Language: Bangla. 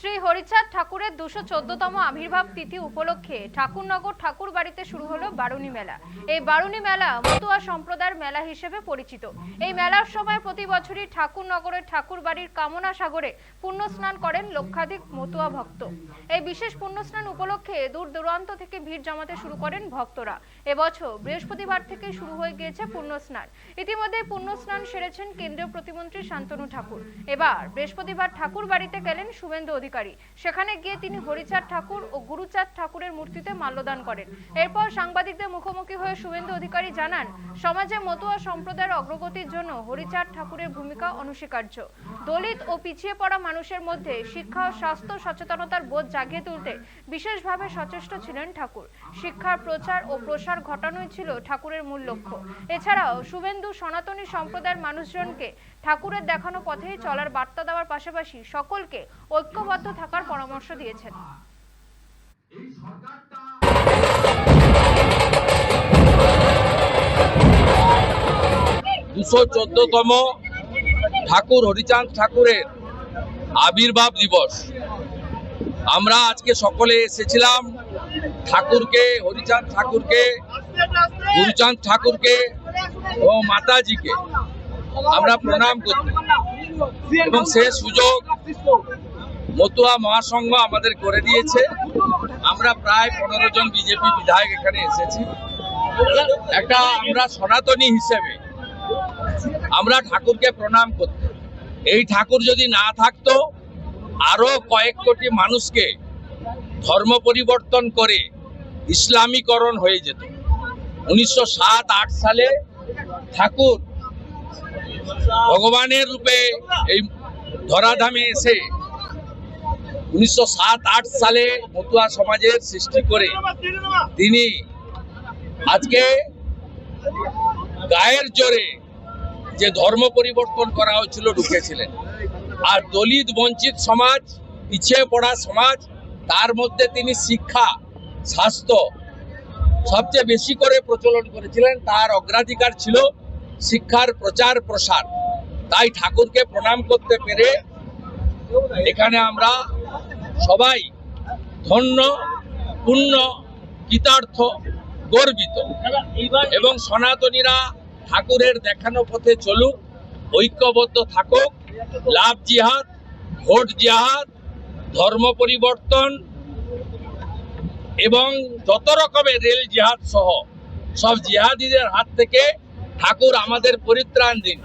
শ্রী হরিচাঁদ ঠাকুরের দুশো চোদ্দতম আবির্ভাব তিথি উপলক্ষে ঠাকুরনগর ঠাকুর বাড়িতে শুরু হলো বারুণী মেলা। এই বারুণী মেলা মতুয়া সম্প্রদায়ের মেলা হিসেবে পরিচিত। এই মেলার সময় প্রতি বছরই ঠাকুরনগরের ঠাকুর বাড়ির কামনা সাগরে পুণ্য স্নান করেন লক্ষাধিক মতুয়া ভক্ত। এই বিশেষ পুণ্য স্নান উপলক্ষে দূর দূরান্ত থেকে ভিড় জমাতে শুরু করেন ভক্তরা। এবছর বৃহস্পতিবার থেকে শুরু হয়ে গিয়েছে পুণ্য স্নান ইতিমধ্যে পুণ্য স্নান সেরেছেন কেন্দ্রীয় প্রতিমন্ত্রী শান্তনু ঠাকুর। এবার বৃহস্পতিবার ঠাকুর বাড়িতে গেলেন শুভেন্দু অধিকারী। সেখানে গিয়ে তিনি হরিচাঁদ ঠাকুর ও গুরুচাঁদ ঠাকুরের মূর্তিতে মাল্যদান করেন। এরপর সাংবাদিকদের মুখোমুখি হয়ে শুভেন্দু অধিকারী জানান, সমাজে মতুয়া সম্প্রদায়ের অগ্রগতির জন্য হরিচাঁদ ঠাকুরের ভূমিকা অনস্বীকার্য। দলিত ও পিছিয়ে পড়া মানুষের মধ্যে শিক্ষা ও স্বাস্থ্য সচেতনতার বোধ জাগিয়ে তুলতে বিশেষভাবে সচেষ্ট ছিলেন ঠাকুর। শিক্ষার প্রচার ও প্রসার ঘটানোই ছিল ঠাকুরের মূল লক্ষ্য। এছাড়াও শুভেন্দু সনাতনী সম্প্রদায়ের মানুষজনকে ঠাকুরের দেখানো পথেই চলার বার্তা দেওয়ার পাশাপাশি সকলকে ঐক্যবদ্ধ থাকার পরামর্শ দিয়েছেন। দুশো চোদ্দতম ঠাকুর, হরিচাঁদ ঠাকুরের আবির্ভাব দিবস। আমরা আজকে সকলে এসেছিলাম ঠাকুরকে, হরিচাঁদ ঠাকুরকে, গুরুচাঁদ ঠাকুরকে ও মাতাজিকে। আমরা প্রণাম করতে এবং সে সুযোগ মতুয়া মহাসংঘ আমাদের করে দিয়েছে। আমরা প্রায় পনেরো জন বিজেপি বিধায়ক এখানে এসেছি। একটা আমরা সনাতনী হিসেবে আমরা ঠাকুরকে প্রণাম করতে। এই ঠাকুর যদি না থাকতো, আরও কয়েক কোটি মানুষকে ধর্ম পরিবর্তন করে ইসলামীকরণ হয়ে যেত। উনিশশো সাত, আট সালে ঠাকুর ভগবানের রূপে এই ধরাধামে এসে উনিশশো সালে মতুয়া সমাজের সৃষ্টি করে তিনি আজকে গায়ের জোরে যে ধর্ম পরিবর্তন করা হয়েছিল, ঢুকেছিলেন। আর দলিত বঞ্চিত সমাজ, পিছিয়ে পড়া সমাজ, তার মধ্যে তিনি শিক্ষা, স্বাস্থ্য সবচেয়ে বেশি করে প্রচলন করেছিলেন। তার অগ্রাধিকার ছিল শিক্ষার প্রচার, প্রসার। তাই ঠাকুরকে প্রণাম করতে পেরে এখানে আমরা সবাই ধন্য, পুণ্য, কৃতার্থ, গর্বিত। এবং সনাতনীরা ঠাকুরের দেখানো পথে চলুক, ঐক্যবদ্ধ থাকুক, লাভ জিহাদ, ভোট জিহাদ, ধর্ম পরিবর্তন, এবং যত রকমের রেল জিহাদ সহ, সব জিহাদিদের হাত থেকে ঠাকুর আমাদের পরিত্রাণ দিন।